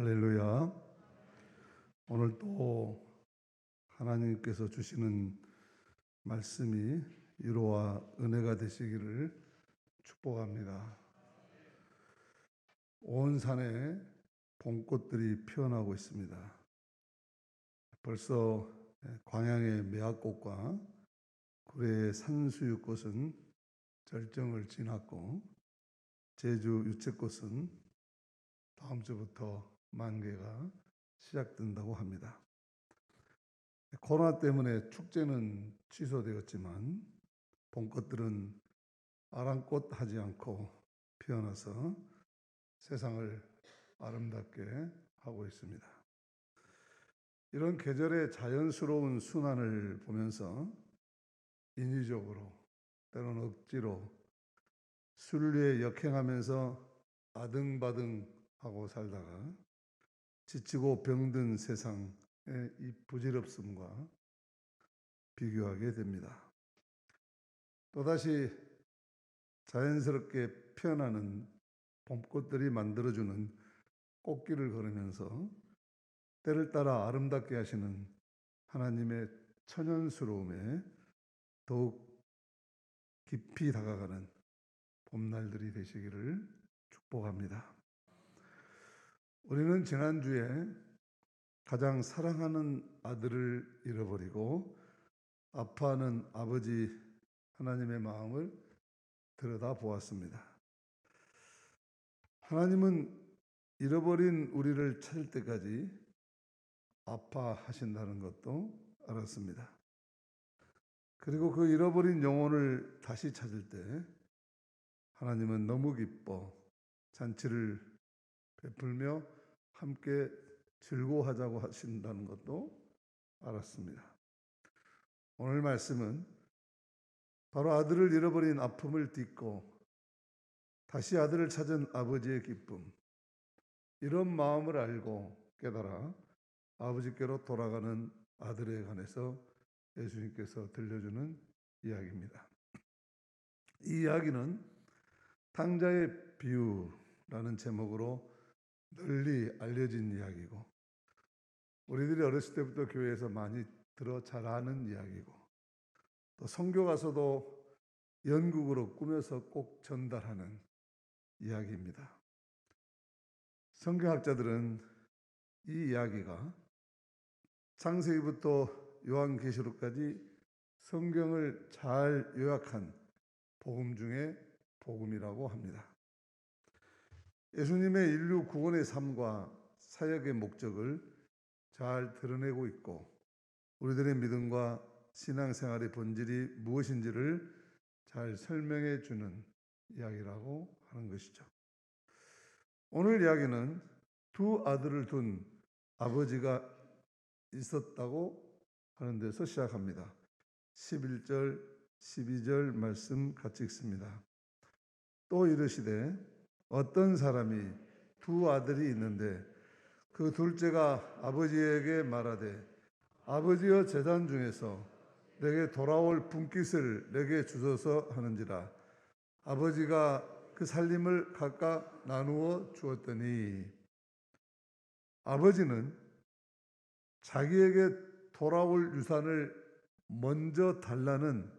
할렐루야. 오늘 또 하나님께서 주시는 말씀이 위로와 은혜가 되시기를 축복합니다. 온 산에 봄꽃들이 피어나고 있습니다. 벌써 광양의 매화꽃과 구례의 산수유꽃은 절정을 지났고 제주 유채꽃은 다음 주부터 만개가 시작된다고 합니다. 코로나 때문에 축제는 취소되었지만 봄꽃들은 아랑꽃 하지 않고 피어나서 세상을 아름답게 하고 있습니다. 이런 계절의 자연스러운 순환을 보면서 인위적으로 때로는 억지로 순리에 역행하면서 아등바등 하고 살다가 지치고 병든 세상의 이 부질없음과 비교하게 됩니다. 또다시 자연스럽게 피어나는 봄꽃들이 만들어주는 꽃길을 걸으면서 때를 따라 아름답게 하시는 하나님의 천연스러움에 더욱 깊이 다가가는 봄날들이 되시기를 축복합니다. 우리는 지난주에 가장 사랑하는 아들을 잃어버리고 아파하는 아버지 하나님의 마음을 들여다 보았습니다. 하나님은 잃어버린 우리를 찾을 때까지 아파하신다는 것도 알았습니다. 그리고 그 잃어버린 영혼을 다시 찾을 때 하나님은 너무 기뻐 잔치를 베풀며 함께 즐거워하자고 하신다는 것도 알았습니다. 오늘 말씀은 바로 아들을 잃어버린 아픔을 딛고 다시 아들을 찾은 아버지의 기쁨, 이런 마음을 알고 깨달아 아버지께로 돌아가는 아들에 관해서 예수님께서 들려주는 이야기입니다. 이 이야기는 탕자의 비유라는 제목으로 널리 알려진 이야기고 우리들이 어렸을 때부터 교회에서 많이 들어 잘 아는 이야기고 또 성교 가서도 연극으로 꾸며서 꼭 전달하는 이야기입니다. 성경학자들은 이 이야기가 창세기부터 요한계시록까지 성경을 잘 요약한 복음 중에 복음이라고 합니다. 예수님의 인류 구원의 삶과 사역의 목적을 잘 드러내고 있고 우리들의 믿음과 신앙생활의 본질이 무엇인지를 잘 설명해 주는 이야기라고 하는 것이죠. 오늘 이야기는 두 아들을 둔 아버지가 있었다고 하는 데서 시작합니다. 11절, 12절 말씀 같이 읽습니다. 또 이르시되 어떤 사람이 두 아들이 있는데 그 둘째가 아버지에게 말하되 아버지여 재단 중에서 내게 돌아올 분깃을 내게 주소서 하는지라. 아버지가 그 살림을 각각 나누어 주었더니. 아버지는 자기에게 돌아올 유산을 먼저 달라는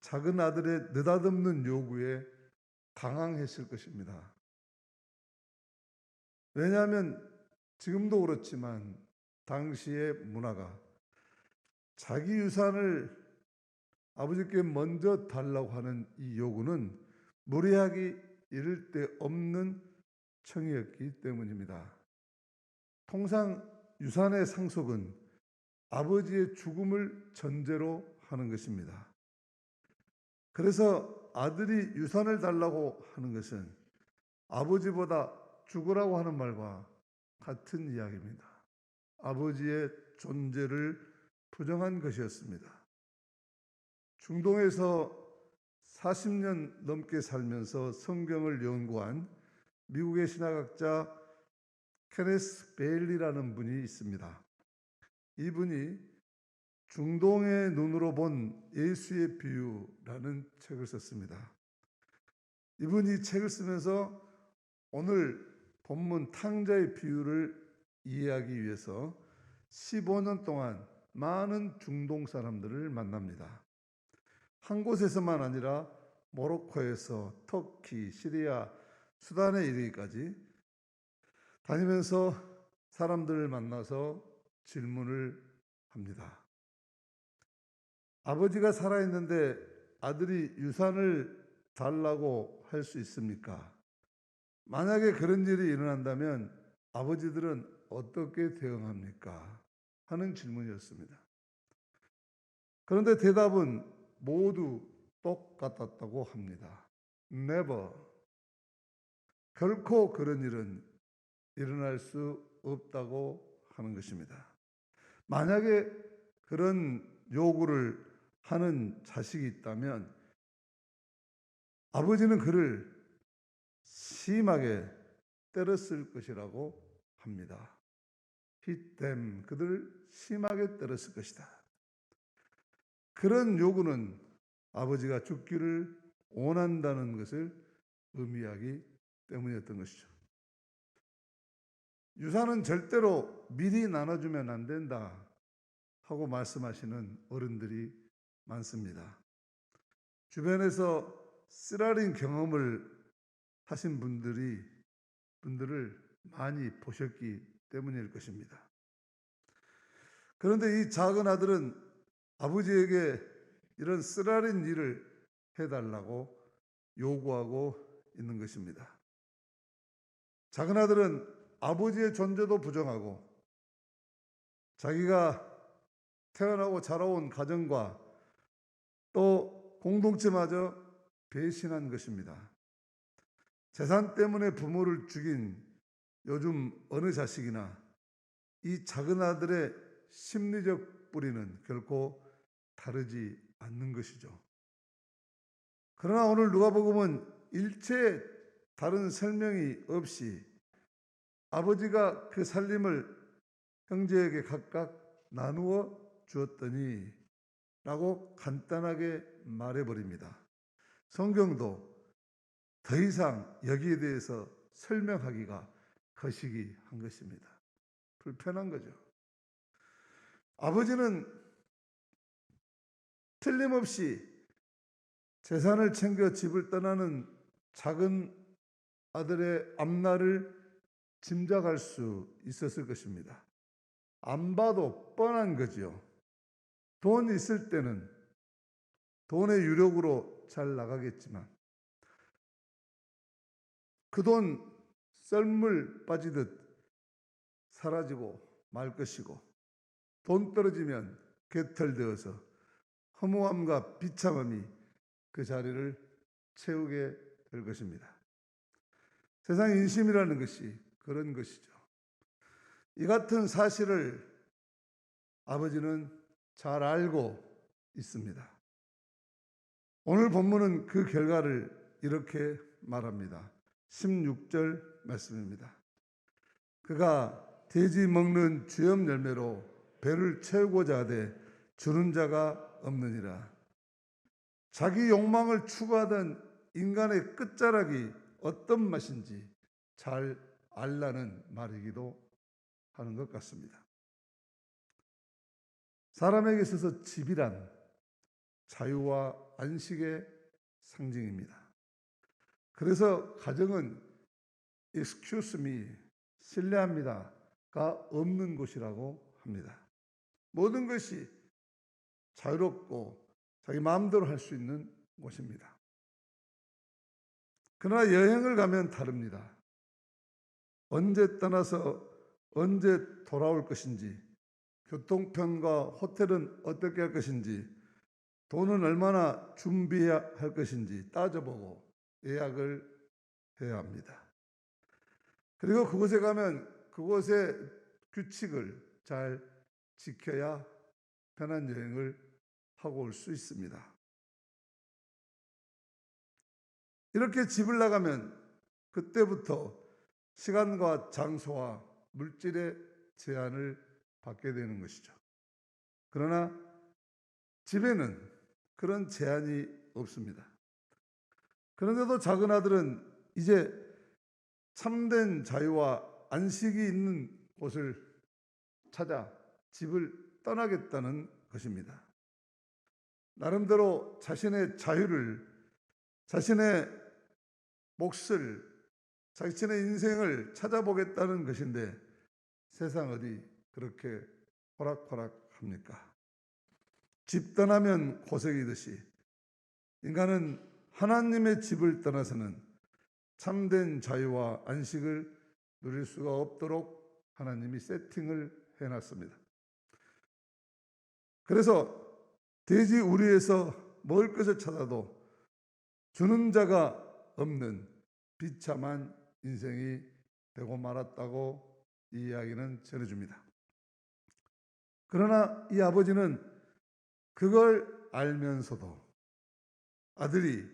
작은 아들의 느닷없는 요구에 당황했을 것입니다. 왜냐하면 지금도 그렇지만 당시의 문화가 자기 유산을 아버지께 먼저 달라고 하는 이 요구는 무례하기 이를 데 없는 청이었기 때문입니다. 통상 유산의 상속은 아버지의 죽음을 전제로 하는 것입니다. 그래서 아들이 유산을 달라고 하는 것은 아버지보다 죽으라고 하는 말과 같은 이야기입니다. 아버지의 존재를 부정한 것이었습니다. 중동에서 40년 넘게 살면서 성경을 연구한 미국의 신학학자 케네스 베일리라는 분이 있습니다. 이분이 중동의 눈으로 본 예수의 비유라는 책을 썼습니다. 이분이 책을 쓰면서 오늘 본문 탕자의 비유를 이해하기 위해서 15년 동안 많은 중동 사람들을 만납니다. 한 곳에서만 아니라 모로코에서 터키, 시리아, 수단에 이르기까지 다니면서 사람들을 만나서 질문을 합니다. 아버지가 살아있는데 아들이 유산을 달라고 할 수 있습니까? 만약에 그런 일이 일어난다면 아버지들은 어떻게 대응합니까? 하는 질문이었습니다. 그런데 대답은 모두 똑같았다고 합니다. Never. 결코 그런 일은 일어날 수 없다고 하는 것입니다. 만약에 그런 요구를 하는 자식이 있다면 아버지는 그를 심하게 때렸을 것이라고 합니다. them. 그들을 심하게 때렸을 것이다. 그런 요구는 아버지가 죽기를 원한다는 것을 의미하기 때문이었던 것이죠. 유산은 절대로 미리 나눠주면 안 된다 하고 말씀하시는 어른들이 많습니다. 주변에서 쓰라린 경험을 하신 분들이 분들을 많이 보셨기 때문일 것입니다. 그런데 이 작은 아들은 아버지에게 이런 쓰라린 일을 해달라고 요구하고 있는 것입니다. 작은 아들은 아버지의 존재도 부정하고 자기가 태어나고 자라온 가정과 또 공동체마저 배신한 것입니다. 재산 때문에 부모를 죽인 요즘 어느 자식이나 이 작은 아들의 심리적 뿌리는 결코 다르지 않는 것이죠. 그러나 오늘 누가복음은 일체 다른 설명이 없이 아버지가 그 살림을 형제에게 각각 나누어 주었더니 라고 간단하게 말해버립니다. 성경도 더 이상 여기에 대해서 설명하기가 거시기 한 것입니다. 불편한 거죠. 아버지는 틀림없이 재산을 챙겨 집을 떠나는 작은 아들의 앞날을 짐작할 수 있었을 것입니다. 안 봐도 뻔한 거지요. 돈 있을 때는 돈의 유력으로 잘 나가겠지만 그 돈 썰물 빠지듯 사라지고 말 것이고 돈 떨어지면 개털되어서 허무함과 비참함이 그 자리를 채우게 될 것입니다. 세상 인심이라는 것이 그런 것이죠. 이 같은 사실을 아버지는 잘 알고 있습니다. 오늘 본문은 그 결과를 이렇게 말합니다. 16절 말씀입니다. 그가 돼지 먹는 주염 열매로 배를 채우고자 하되 주는 자가 없느니라. 자기 욕망을 추구하던 인간의 끝자락이 어떤 맛인지 잘 알라는 말이기도 하는 것 같습니다. 사람에게 있어서 집이란 자유와 안식의 상징입니다. 그래서 가정은 excuse me, 신뢰합니다가 없는 곳이라고 합니다. 모든 것이 자유롭고 자기 마음대로 할 수 있는 곳입니다. 그러나 여행을 가면 다릅니다. 언제 떠나서 언제 돌아올 것인지, 교통편과 호텔은 어떻게 할 것인지, 돈은 얼마나 준비해야 할 것인지 따져보고 예약을 해야 합니다. 그리고 그곳에 가면 그곳의 규칙을 잘 지켜야 편한 여행을 하고 올 수 있습니다. 이렇게 집을 나가면 그때부터 시간과 장소와 물질의 제한을 받게 되는 것이죠. 그러나 집에는 그런 제한이 없습니다. 그런데도 작은 아들은 이제 참된 자유와 안식이 있는 곳을 찾아 집을 떠나겠다는 것입니다. 나름대로 자신의 자유를, 자신의 몫을, 자신의 인생을 찾아보겠다는 것인데 세상 어디 그렇게 호락호락합니까? 집 떠나면 고생이듯이 인간은 하나님의 집을 떠나서는 참된 자유와 안식을 누릴 수가 없도록 하나님이 세팅을 해놨습니다. 그래서 돼지 우리에서 먹을 것을 찾아도 주는 자가 없는 비참한 인생이 되고 말았다고 이 이야기는 전해줍니다. 그러나 이 아버지는 그걸 알면서도 아들이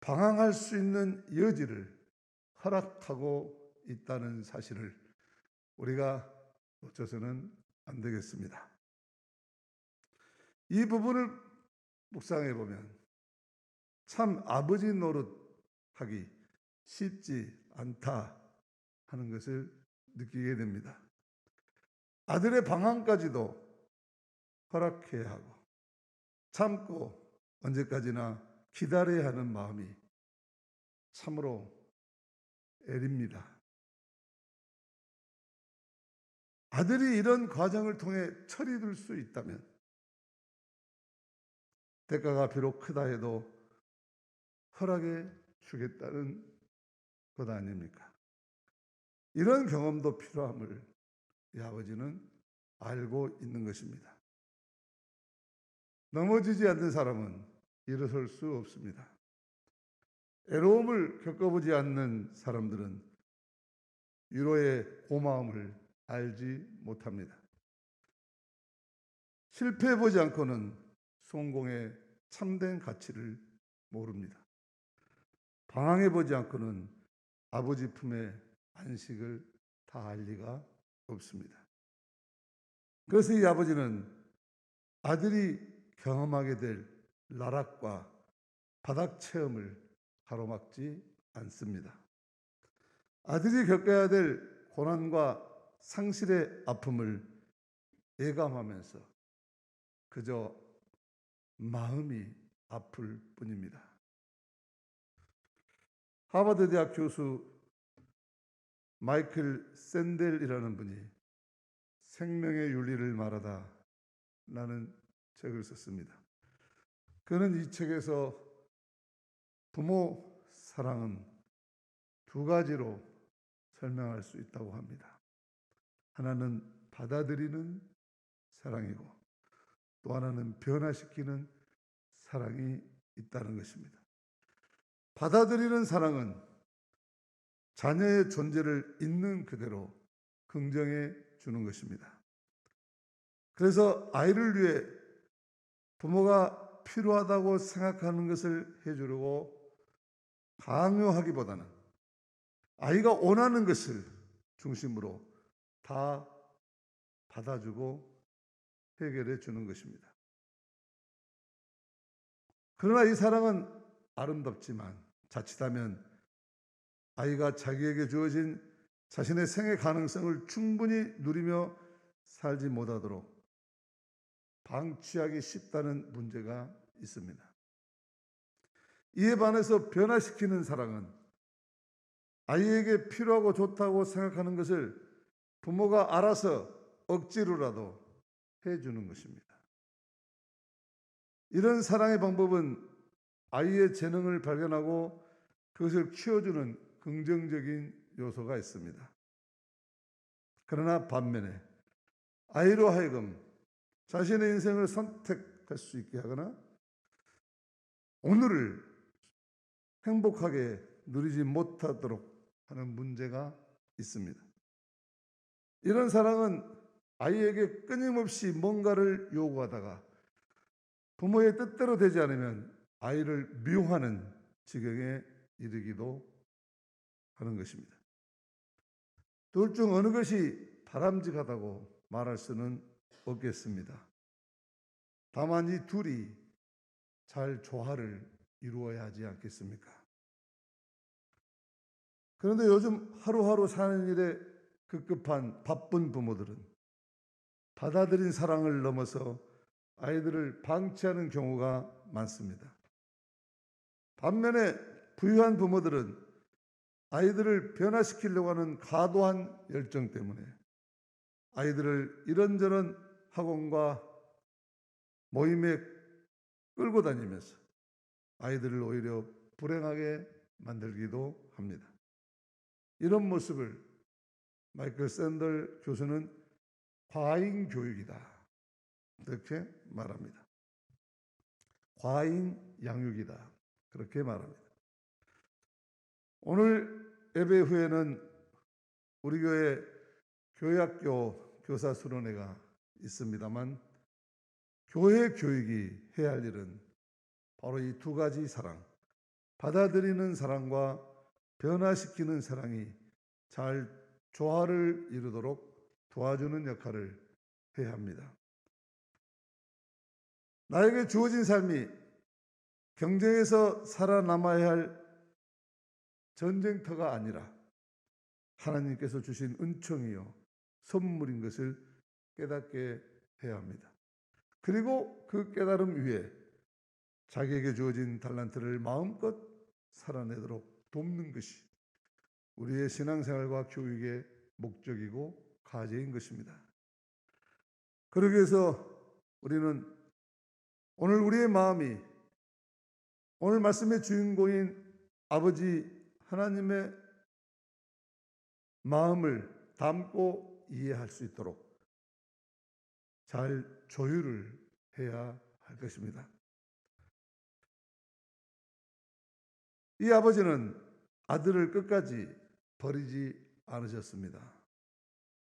방황할 수 있는 여지를 허락하고 있다는 사실을 우리가 놓쳐서는 안 되겠습니다. 이 부분을 묵상해 보면 참 아버지 노릇하기 쉽지 않다 하는 것을 느끼게 됩니다. 아들의 방황까지도 허락해야 하고 참고 언제까지나 기다려야 하는 마음이 참으로 애립니다. 아들이 이런 과정을 통해 처리될 수 있다면 대가가 비록 크다 해도 허락해 주겠다는 것 아닙니까? 이런 경험도 필요함을 이 아버지는 알고 있는 것입니다. 넘어지지 않는 사람은 일어설 수 없습니다. 애로움을 겪어보지 않는 사람들은 위로의 고마움을 알지 못합니다. 실패해보지 않고는 성공의 참된 가치를 모릅니다. 방황해보지 않고는 아버지 품의 안식을 다 알 리가 없습니다. 그래서 이 아버지는 아들이 경험하게 될 나락과 바닥 체험을 가로막지 않습니다. 아들이 겪어야 될 고난과 상실의 아픔을 예감하면서 그저 마음이 아플 뿐입니다. 하버드 대학 교수 마이클 샌델이라는 분이 생명의 윤리를 말하다 라는 책을 썼습니다. 그는 이 책에서 부모 사랑은 두 가지로 설명할 수 있다고 합니다. 하나는 받아들이는 사랑이고 또 하나는 변화시키는 사랑이 있다는 것입니다. 받아들이는 사랑은 자녀의 존재를 있는 그대로 긍정해 주는 것입니다. 그래서 아이를 위해 부모가 필요하다고 생각하는 것을 해주려고 강요하기보다는 아이가 원하는 것을 중심으로 다 받아주고 해결해 주는 것입니다. 그러나 이 사랑은 아름답지만 자칫하면 아이가 자기에게 주어진 자신의 생애 가능성을 충분히 누리며 살지 못하도록 방치하기 쉽다는 문제가 있습니다. 이에 반해서 변화시키는 사랑은 아이에게 필요하고 좋다고 생각하는 것을 부모가 알아서 억지로라도 해주는 것입니다. 이런 사랑의 방법은 아이의 재능을 발견하고 그것을 키워주는 긍정적인 요소가 있습니다. 그러나 반면에 아이로 하여금 자신의 인생을 선택할 수 있게 하거나 오늘을 행복하게 누리지 못하도록 하는 문제가 있습니다. 이런 사랑은 아이에게 끊임없이 뭔가를 요구하다가 부모의 뜻대로 되지 않으면 아이를 미워하는 지경에 이르기도 하는 것입니다. 둘 중 어느 것이 바람직하다고 말할 수는 없겠습니다. 다만 이 둘이 잘 조화를 이루어야 하지 않겠습니까? 그런데 요즘 하루하루 사는 일에 급급한 바쁜 부모들은 받아들인 사랑을 넘어서 아이들을 방치하는 경우가 많습니다. 반면에 부유한 부모들은 아이들을 변화시키려고 하는 과도한 열정 때문에 아이들을 이런저런 학원과 모임에 끌고 다니면서 아이들을 오히려 불행하게 만들기도 합니다. 이런 모습을 마이클 샌들 교수는 과잉 교육이다. 이렇게 말합니다. 과잉 양육이다. 그렇게 말합니다. 오늘 예배 후에는 우리 교회 교회학교 교사 수련회가 있습니다만 교회 교육이 해야 할 일은 바로 이 두 가지 사랑, 받아들이는 사랑과 변화시키는 사랑이 잘 조화를 이루도록 도와주는 역할을 해야 합니다. 나에게 주어진 삶이 경쟁에서 살아남아야 할 전쟁터가 아니라 하나님께서 주신 은총이요 선물인 것을 깨닫게 해야 합니다. 그리고 그 깨달음 위에 자기에게 주어진 달란트를 마음껏 살아내도록 돕는 것이 우리의 신앙생활과 교육의 목적이고 과제인 것입니다. 그러기 위해서 우리는 오늘 우리의 마음이 오늘 말씀의 주인공인 아버지 하나님의 마음을 담고 이해할 수 있도록 잘 조율을 해야 할 것입니다. 이 아버지는 아들을 끝까지 버리지 않으셨습니다.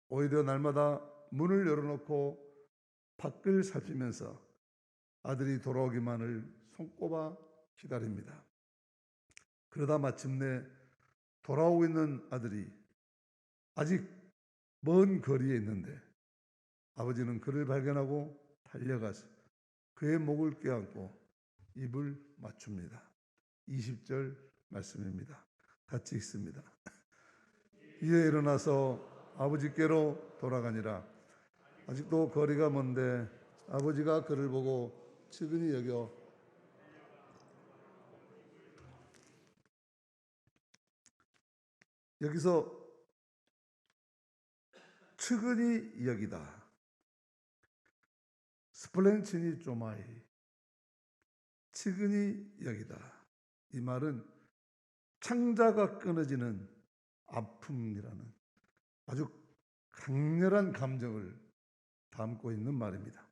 오히려 날마다 문을 열어놓고 밖을 살피면서 아들이 돌아오기만을 손꼽아 기다립니다. 그러다 마침내 돌아오고 있는 아들이 아직 먼 거리에 있는데 아버지는 그를 발견하고 달려가서 그의 목을 껴안고 입을 맞춥니다. 20절 말씀입니다. 같이 읽습니다. 이에 일어나서 아버지께로 돌아가니라. 아직도 거리가 먼데 아버지가 그를 보고 측은히 여겨 여기서 측은히 여기다. 스플렌치니 쪼마이. 측은히 여기다. 이 말은 창자가 끊어지는 아픔이라는 아주 강렬한 감정을 담고 있는 말입니다.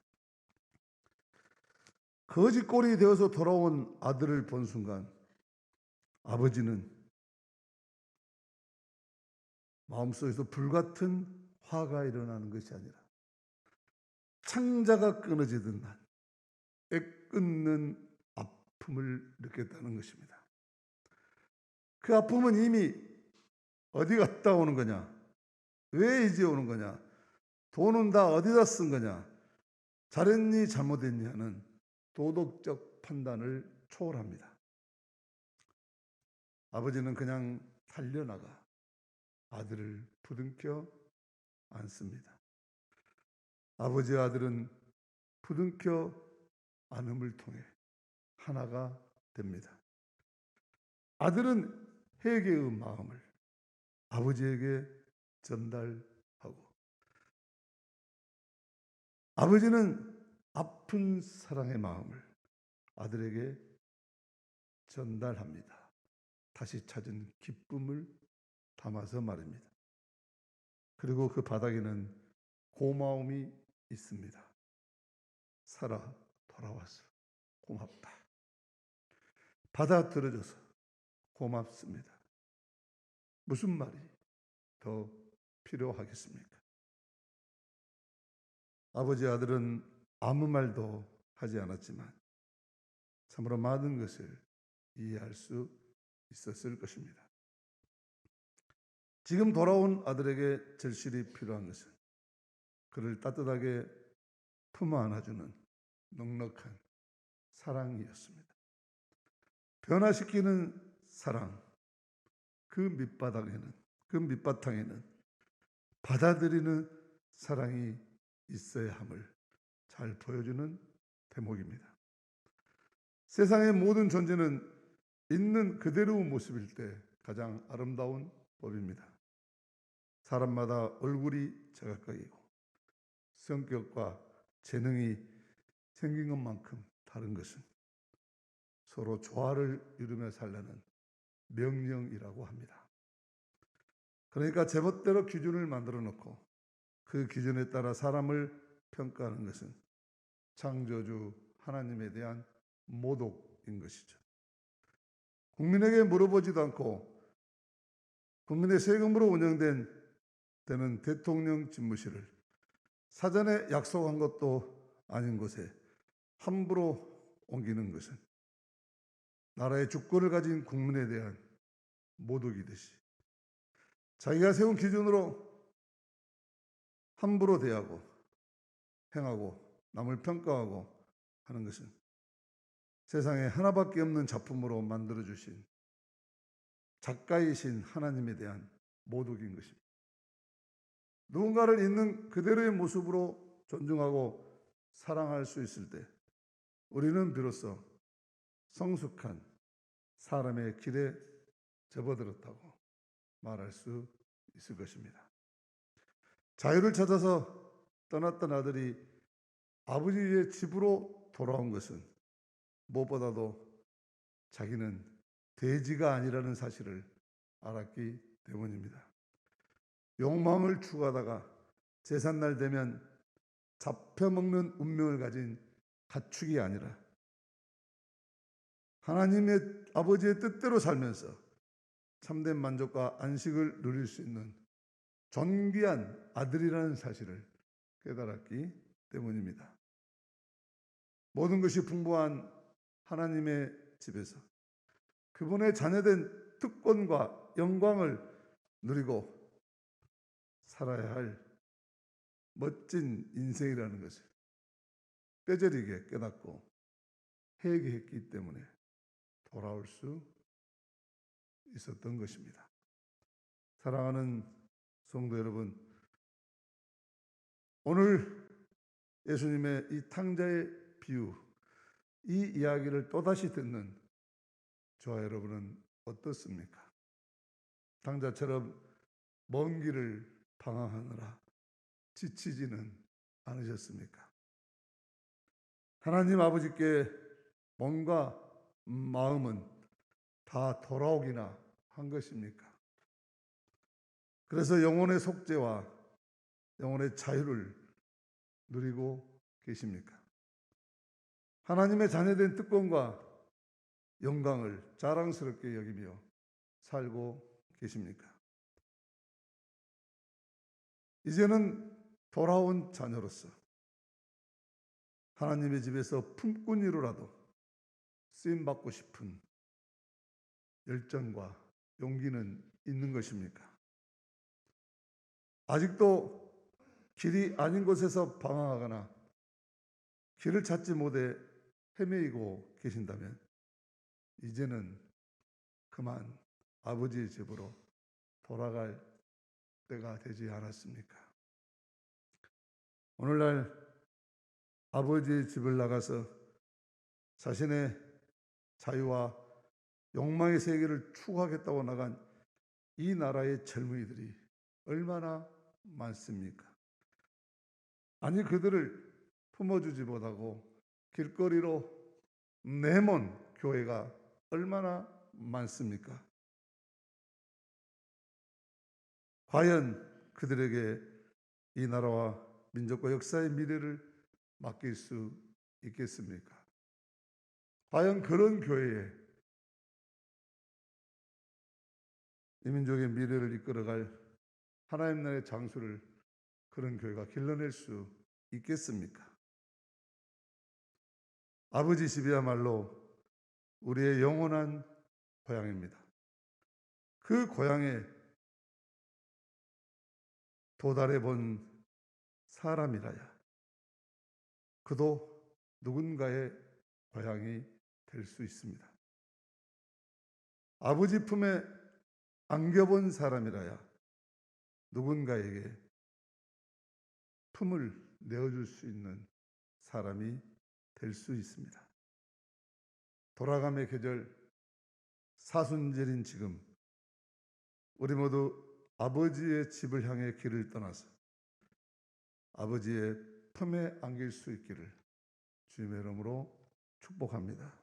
거짓골이 되어서 돌아온 아들을 본 순간 아버지는 마음속에서 불같은 화가 일어나는 것이 아니라 창자가 끊어지던 날 애끓는 아픔을 느꼈다는 것입니다. 그 아픔은 이미 어디 갔다 오는 거냐? 왜 이제 오는 거냐? 돈은 다 어디다 쓴 거냐? 잘했니 잘못했니 하는 도덕적 판단을 초월합니다. 아버지는 그냥 달려나가 아들을 부둥켜 안습니다. 아버지와 아들은 부둥켜 안음을 통해 하나가 됩니다. 아들은 회개의 마음을 아버지에게 전달하고 아버지는 아픈 사랑의 마음을 아들에게 전달합니다. 다시 찾은 기쁨을 담아서 말입니다. 그리고 그 바닥에는 고마움이 있습니다. 살아 돌아와서 고맙다. 받아들여줘서 고맙습니다. 무슨 말이 더 필요하겠습니까? 아버지 아들은 아무 말도 하지 않았지만 참으로 많은 것을 이해할 수 있었을 것입니다. 지금 돌아온 아들에게 절실히 필요한 것은 그를 따뜻하게 품어 안아주는 넉넉한 사랑이었습니다. 변화시키는 사랑, 그 밑바닥에는 그 밑바탕에는 받아들이는 사랑이 있어야 함을 잘 보여주는 대목입니다. 세상의 모든 존재는 있는 그대로의 모습일 때 가장 아름다운 법입니다. 사람마다 얼굴이 제각각이고 성격과 재능이 생긴 것만큼 다른 것은 서로 조화를 이루며 살라는 명령이라고 합니다. 그러니까 제멋대로 기준을 만들어 놓고 그 기준에 따라 사람을 평가하는 것은 창조주 하나님에 대한 모독인 것이죠. 국민에게 물어보지도 않고 국민의 세금으로 운영된 되는 대통령 집무실을 사전에 약속한 것도 아닌 곳에 함부로 옮기는 것은 나라의 주권을 가진 국민에 대한 모독이듯이 자기가 세운 기준으로 함부로 대하고 행하고 남을 평가하고 하는 것은 세상에 하나밖에 없는 작품으로 만들어 주신 작가이신 하나님에 대한 모독인 것입니다. 누군가를 있는 그대로의 모습으로 존중하고 사랑할 수 있을 때 우리는 비로소 성숙한 사람의 길에 접어들었다고 말할 수 있을 것입니다. 자유를 찾아서 떠났던 아들이 아버지의 집으로 돌아온 것은 무엇보다도 자기는 돼지가 아니라는 사실을 알았기 때문입니다. 욕망을 추구하다가 제삿날 되면 잡혀먹는 운명을 가진 가축이 아니라 하나님의 아버지의 뜻대로 살면서 참된 만족과 안식을 누릴 수 있는 존귀한 아들이라는 사실을 깨달았기 때문입니다. 모든 것이 풍부한 하나님의 집에서 그분의 자녀된 특권과 영광을 누리고 살아야 할 멋진 인생이라는 것을 뼈저리게 깨닫고 회개했기 때문에 돌아올 수 있었던 것입니다. 사랑하는 성도 여러분, 오늘 예수님의 이 탕자의 비유, 이 이야기를 또다시 듣는 저와 여러분은 어떻습니까? 탕자처럼 먼 길을 방황하느라 지치지는 않으셨습니까? 하나님 아버지께 뭔가 마음은 다 돌아오기나 한 것입니까? 그래서 영혼의 속죄와 영혼의 자유를 누리고 계십니까? 하나님의 자녀된 특권과 영광을 자랑스럽게 여기며 살고 계십니까? 이제는 돌아온 자녀로서 하나님의 집에서 품꾼이로라도 쓰임 받고 싶은 열정과 용기는 있는 것입니까? 아직도 길이 아닌 곳에서 방황하거나 길을 찾지 못해 헤매이고 계신다면 이제는 그만 아버지의 집으로 돌아갈 때가 되지 않았습니까? 오늘날 아버지의 집을 나가서 자신의 자유와 욕망의 세계를 추구하겠다고 나간 이 나라의 젊은이들이 얼마나 많습니까? 아니 그들을 품어주지 못하고 길거리로 내몬 교회가 얼마나 많습니까? 과연 그들에게 이 나라와 민족과 역사의 미래를 맡길 수 있겠습니까? 과연 그런 교회에 이 민족의 미래를 이끌어갈 하나님 나라의 장수를 그런 교회가 길러낼 수 있겠습니까? 아버지 집이야말로 우리의 영원한 고향입니다. 그 고향에 도달해 본 사람이라야 그도 누군가의 고향이 될 수 있습니다. 아버지 품에 안겨본 사람이라야 누군가에게 품을 내어줄 수 있는 사람이 될 수 있습니다. 돌아감의 계절 사순절인 지금 우리 모두 아버지의 집을 향해 길을 떠나서 아버지의 품에 안길 수 있기를 주님의 이름으로 축복합니다.